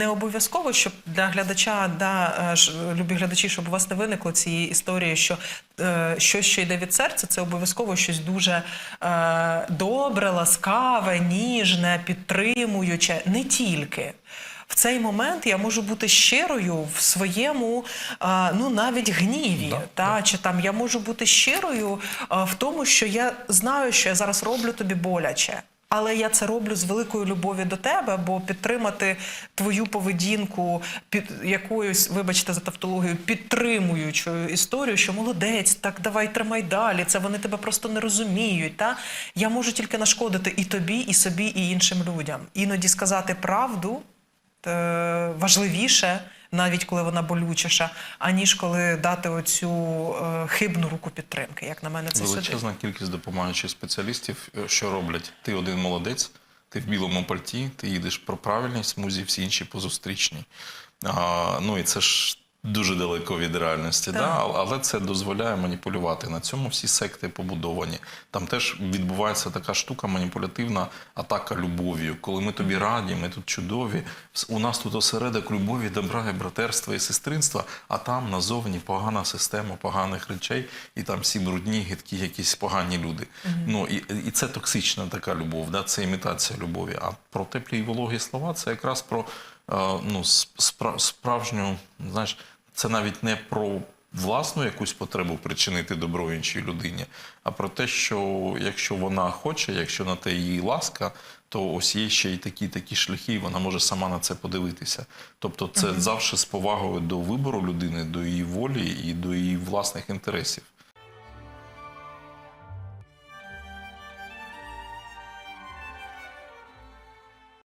не обов'язково, щоб для глядача, да, е, ж, любі глядачі, щоб у вас не виникло цієї історії, що е, щось, що йде від серця, це обов'язково щось дуже е, добре, ласкаве, ніжне, підтримуюче. Не тільки. В цей момент я можу бути щирою в своєму, а, ну навіть гніві, та чи там я можу бути щирою в тому, що я знаю, що я зараз роблю тобі боляче. Але я це роблю з великою любов'ю до тебе, бо підтримати твою поведінку під якоюсь, вибачте за тавтологію, підтримуючою історію, що молодець, так давай тримай далі. Це вони тебе просто не розуміють. Та я можу тільки нашкодити і тобі, і собі, і іншим людям. Іноді сказати правду е, важливіше, навіть коли вона болючіша, аніж коли дати оцю е, хибну руку підтримки. Як на мене, це. Величезна кількість допомагаючих спеціалістів, е, що роблять? Ти один молодець, ти в білому пальті, ти їдеш про правильність, смузі, всі інші позустрічні. А, ну і це ж дуже далеко від реальності, Так. да? але- це дозволяє маніпулювати. На цьому всі секти побудовані. Там теж відбувається така штука, маніпулятивна атака любов'ю. Коли ми тобі раді, ми тут чудові. У нас тут осередок любові, добра і братерства і сестринства, а там назовні погана система поганих речей, і там всі брудні, гидкі, якісь погані люди. Ну і, і це токсична така любов, да? це імітація любові. А про теплі і вологі слова це якраз про ну, спра- справжню, знаєш, це навіть не про власну якусь потребу причинити добро іншій людині, а про те, що якщо вона хоче, якщо на те її ласка, то ось є ще й такі такі шляхи, і вона може сама на це подивитися. Тобто, це завжди з повагою до вибору людини, до її волі і до її власних інтересів.